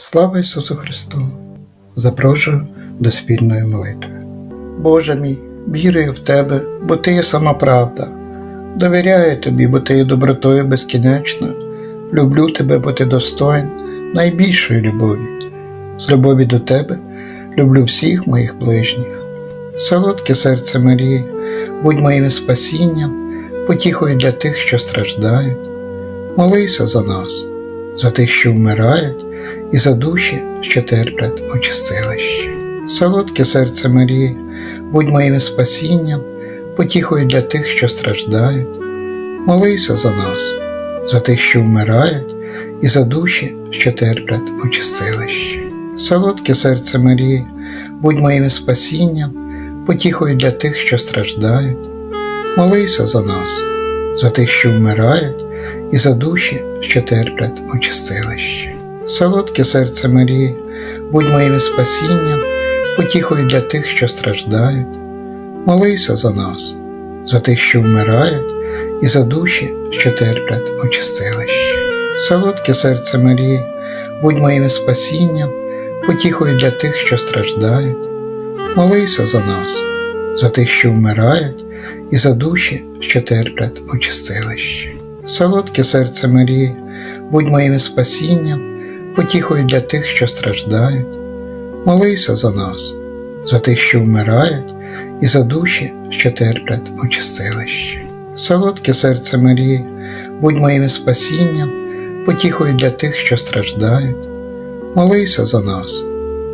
Слава Ісусу Христу! Запрошую до спільної молитви. Боже мій, вірую в Тебе, бо Ти є сама правда. Довіряю Тобі, бо Ти є добротою безкінечною. Люблю Тебе, бо Ти достоин найбільшої любові. З любові до Тебе люблю всіх моїх ближніх. Солодке серце Марії, будь моїм спасінням, потіхою для тих, що страждають. Молися за нас, за тих, що вмирають, і за душі, що терплять у чистилищі. Солодке серце Марії, будь моїм спасінням, потіхою для тих, що страждають. Молися за нас, за тих, що вмирають, і за душі, що терплять у чистилищі. Солодке серце Марії, будь моїм спасінням, потіхою для тих, що страждають. Молися за нас, за тих, що вмирають, і за душі, що терплять у чистилищі. Солодке серце Марії, будь моїм спасінням, потіхою для тих, що страждають. Молися за нас, за тих, що вмирають, і за душі, що терплять у чистилищі. Солодке серце Марії, будь моїм спасінням, потіхою для тих, що страждають. Молися за нас, за тих, що вмирають, і за душі, що терплять у чистилищі. Солодке серце Марії, будь моїм спасінням, потіхою для тих, що страждають. Молися за нас, за тих, що вмирають, і за душі, що терплять у чистилищі. Солодке серце Марії, будь моїм спасінням, потіхою для тих, що страждають. Молися за нас,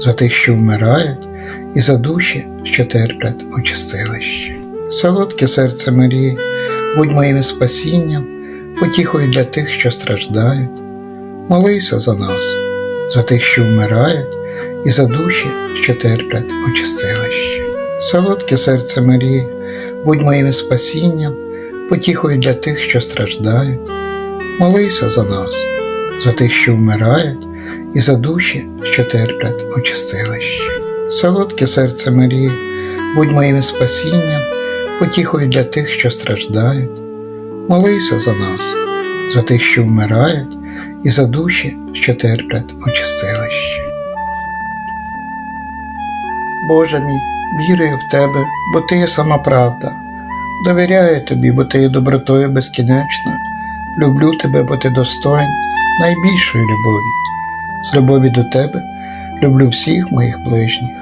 за тих, що вмирають, і за душі, що терплять у чистилищі. Солодке серце Марії, будь моїм спасінням, потіхою для тих, що страждають. Молися за нас, за тих, що вмирають, і за душі, що терплять у чистилищі. Солодке серце Марії, будь моїм спасінням, потіхою для тих, що страждають. Молися за нас, за тих, що вмирають, і за душі, що терплять у чистилищі. Солодке серце Марії, будь моїм спасінням, потіхою для тих, що страждають. Молися за нас, за тих, що вмирають, і за душі, що терплять у чистилищі. Боже мій, вірую в Тебе, бо Ти є сама правда. Довіряю Тобі, бо Ти є добротою безкінечною. Люблю Тебе, бо Ти достоин найбільшої любові. З любові до Тебе люблю всіх моїх ближніх.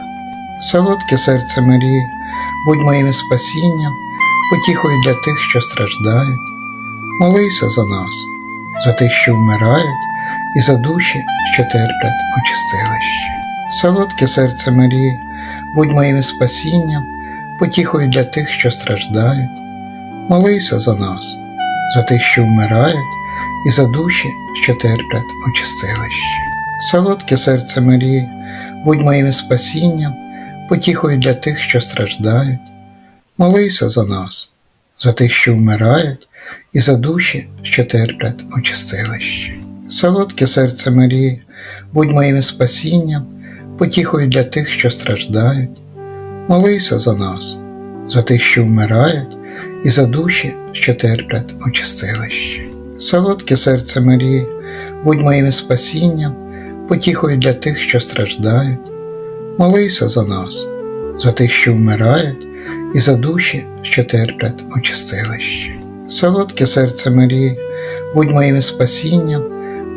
Солодке серце Марії, будь моїм спасінням, потіхою для тих, що страждають. Молися за нас, за тих, що вмирають, і за душі, що терплять у чистилищі. Солодке серце Марії, будь моїм спасінням, потіхою для тих, що страждають. Молися за нас, за тих, що вмирають, і за душі, що терплять у чистилищі. Солодке серце Марії, будь моїм спасінням, потіхою для тих, що страждають. Молися за нас, за тих, що вмирають, і за душі, що терплять у чистилищі. Солодке серце Марії, будь моїм спасінням, потіхою для тих, що страждають. Молися за нас, за тих, що вмирають, і за душі, що терплять у чистилищі. Солодке серце Марії, будь моїм спасінням, потіхою для тих, що страждають. Молися за нас, за тих, що вмирають, і за душі, що терплять у чистилищі. Солодке серце Марії, будь моїм спасінням,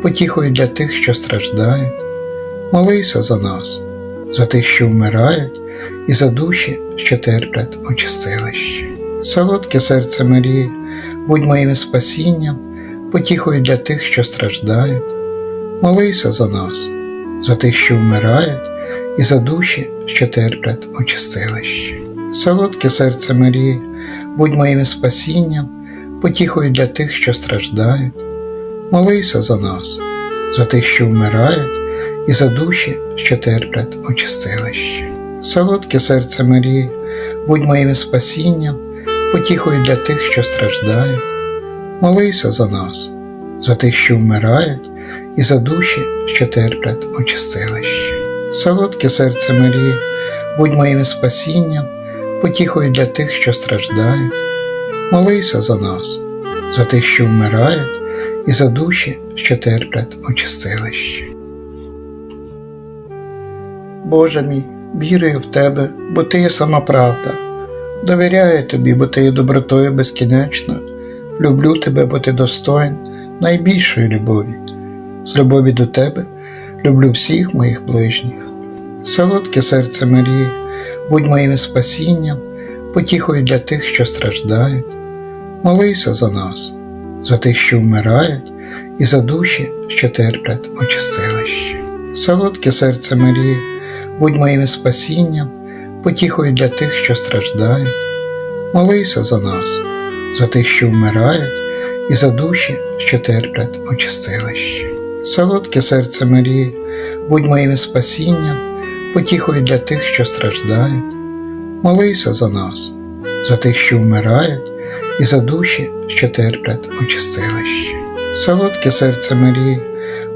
потіхою для тих, що страждають. Молися за нас, за тих, що вмирають, і за душі, що терплять у чистилищі. Солодке серце Марії, будь моїм спасінням, потіхою для тих, що страждають. Молися за нас, за тих, що вмирають, і за душі, що терплять у чистилищі. Солодке серце Марії, будь моїм спасінням, потіхою для тих, що страждають. Молися за нас, за тих, що вмирають, і за душі, що терплять у чистилищі. Солодке серце Марії, будь моїм спасінням, потіхою для тих, що страждають. Молися за нас, за тих, що вмирають, і за душі, що терплять у. Солодке серце Марії, будь моїм спасінням, потіхою для тих, що страждають. Молися за нас, за тих, що вмирають, і за душі, що терплять у. Боже мій, вірую в Тебе, бо Ти є сама правда. Довіряю тобі, бо ти є добротою безкінечно. Люблю тебе, бо ти достоин найбільшої любові. З любові до тебе люблю всіх моїх ближніх. Солодке серце Марії, будь моїм спасінням, потіхою для тих, що страждають. Молися за нас, за тих, що вмирають, і за душі, що терплять очистилище. Солодке серце Марії, будь моїм спасінням, потіхою для тих, що страждають. Молися за нас, за тих, що вмирають, і за душі, що терплять очистилище. Солодке серце Марії, будь моїм спасінням, потіхою для тих, що страждають. Молися за нас, за тих, що вмирають, і за душі, що терплять у очистилище. Солодке серце Марії,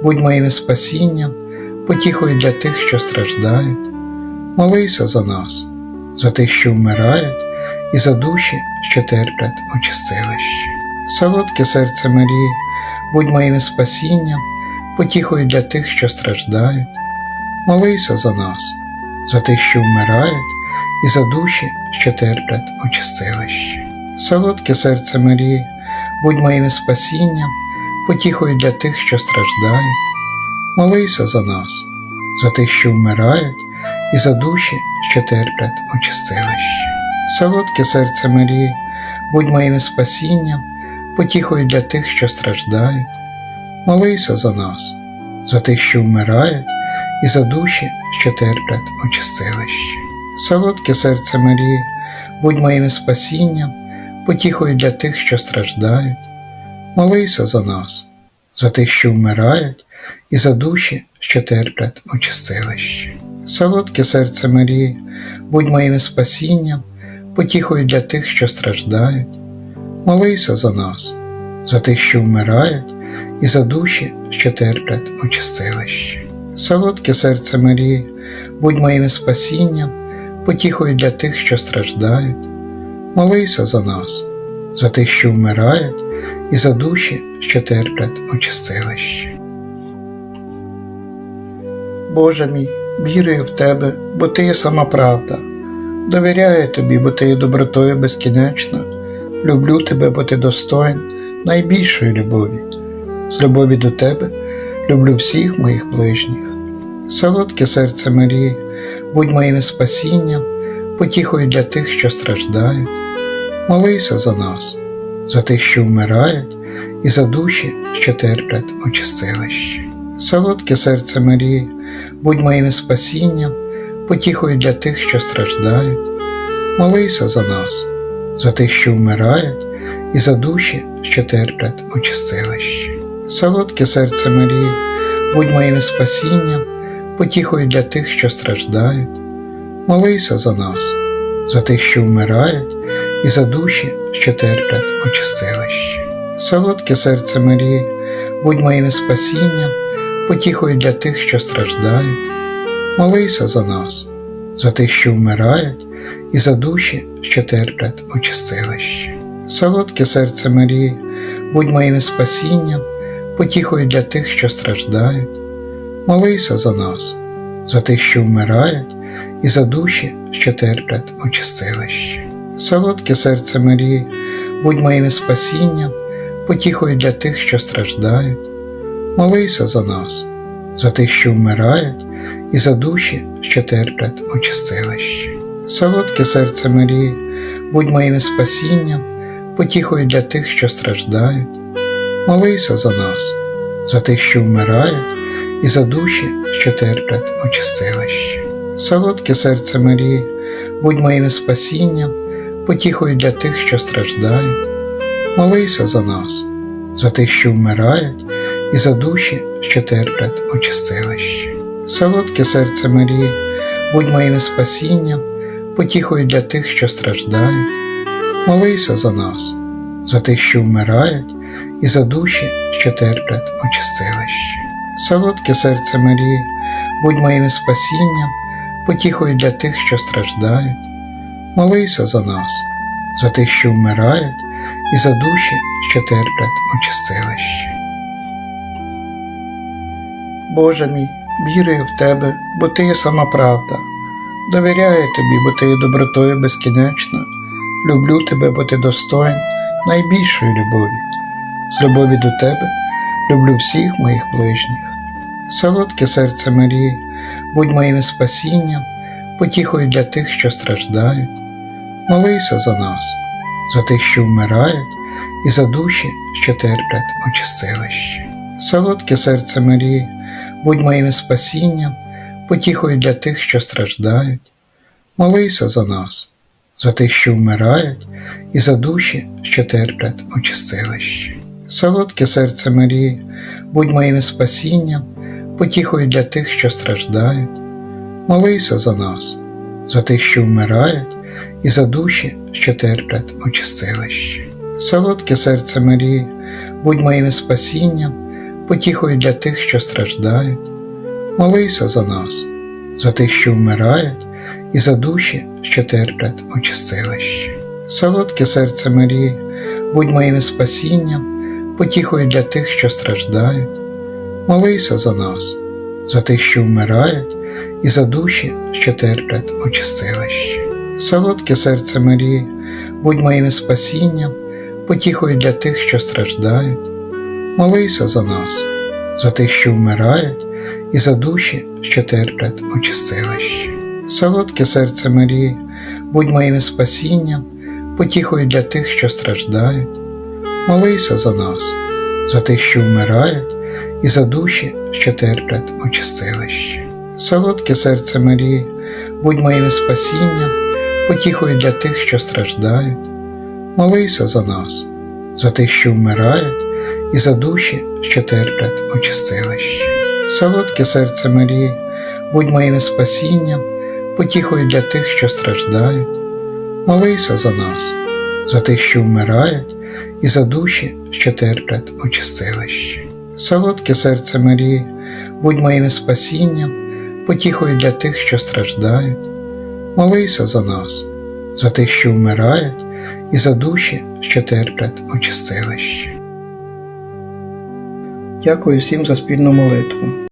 будь моїм спасінням, потіхою для тих, що страждають. Молися за нас, за тих, що вмирають, і за душі, що терплять у очистилище. Солодке серце Марії, будь моїм спасінням, потіхою для тих, що страждають. Молися за нас, за тих, що вмирають, і за душі, що терплять очистилище. Солодке серце Марії, будь моїм спасінням, потіхою для тих, що страждають. Молися за нас, за тих, що вмирають, і за душі, що терплять очистилище. Солодке серце Марії, будь моїм спасінням, потіхою для тих, що страждають. Молися за нас, за тих, що вмирають, і за душі, що терплять очистилище. Солодке серце Марії, будь моїм спасінням, потіхою для тих, що страждають. Молися за нас, за тих, що вмирають, і за душі, що терплять очистилище. Солодке серце Марії, будь моїм спасінням, потіхою для тих, що страждають. Молися за нас, за тих, що вмирають, і за душі, що терплять очистилище. Солодке серце Марії, будь моїм спасінням, потіхою для тих, що страждають. Молися за нас, за тих, що вмирають, і за душі, що терплять очистилище. Боже мій, вірую в Тебе, бо Ти є сама правда. Довіряю тобі, бо ти є добротою безкінечно. Люблю тебе, бо ти достоин найбільшої любові. З любові до тебе люблю всіх моїх ближніх. Солодке серце Марії, будь моїм спасінням, потіхою для тих, що страждають. Молися за нас, за тих, що вмирають, і за душі, що терплять очистилище. Солодке серце Марії, будь моїм спасінням, потіхою для тих, що страждають. Молися за нас, за тих, що вмирають, і за душі, що терплять очистилище. Солодке серце Марії, будь моїм спасінням, потіхою для тих, що страждають. Молися за нас, за тих, що вмирають, і за душі, що терплять очистилище. Солодке серце Марії, будь моїм спасінням, потіхою для тих, що страждають. Молися за нас, за тих, що вмирають, і за душі, що терплять очистилище. Солодке серце Марії, будь моїм спасінням, потіхою для тих, що страждають. Молися за нас, за тих, що вмирають, і за душі, що терплять очистилище. Солодке серце Марії, будь моїм спасінням, потіхою для тих, що страждають. Молися за нас, за тих, що вмирають, і за душі, що терплять очистилище. Солодке серце Марії, будь моїм спасінням, потіхою для тих, що страждають. Молися за нас, за тих, що вмирають, і за душі, що терплять очистилище. Солодке серце Марії, будь моїм спасінням, потіхою для тих, що страждають. Молися за нас, за тих, що вмирають, і за душі, що терплять очистилище. Солодке серце Марії, будь моїм спасінням, потіхою для тих, що страждають. Молися за нас, за тих, що вмирають, і за душі, що терплять очистилище. Солодке серце Марії, будь моїм спасінням, потіхою для тих, що страждають. Молися за нас, за тих, що вмирають, і за душі, що терплять очистилище. Боже мій, вірую в тебе, бо ти є сама правда. Довіряю тобі, бо ти є добротою безкінечна. Люблю тебе, бо ти достоин найбільшої любові. З любові до тебе люблю всіх моїх ближніх. Солодке серце Марії, будь моїм спасінням, потіхою для тих, що страждають. Молися за нас, за тих, що вмирають, і за душі, що терплять у чистилищі. Солодке серце Марії, будь моїм спасінням, потіхою для тих, що страждають. Молися за нас, за тих, що вмирають, і за душі, що терплять у чистилищі. Солодке серце Марії, будь моїм спасінням, потіхою для тих, що страждають. Молися за нас, за тих, що вмирають, і за душі, що терплять у чистилищі. Солодке серце Марії, будь моїм спасінням, потіхою для тих, що страждають. Молися за нас, за тих, що вмирають, і за душі, що терплять у чистилищі. Солодке серце Марії, будь моїм спасінням, потіхою для тих, що страждають. Молися за нас, за тих, що вмирають, і за душі, що терплять у чистилищі. Солодке серце Марії, будь моїм спасінням, потіхою для тих, що страждають. Молися за нас, за тих, що вмирають, і за душі, що терплять у чистилищі. Солодке серце Марії, будь моїм спасінням, потіхою для тих, що страждають. Молися за нас, за тих, що вмирають, і за душі, що терплять у чистилищі. Солодке серце Марії, будь моїм спасінням, потіхою для тих, що страждають. Молися за нас, за тих, що вмирають, і за душі, що терплять у чистилищі. Солодке серце Марії, будь моїм спасінням, потіхою для тих, що страждають. Молися за нас, за тих, що вмирають, і за душі, що терплять у. Солодке серце Марії, будь моїм спасінням, потіхою для тих, що страждають. Молися за нас, за тих, що вмирають, і за душі, що терплять у чистилищі. Дякую всім за спільну молитву.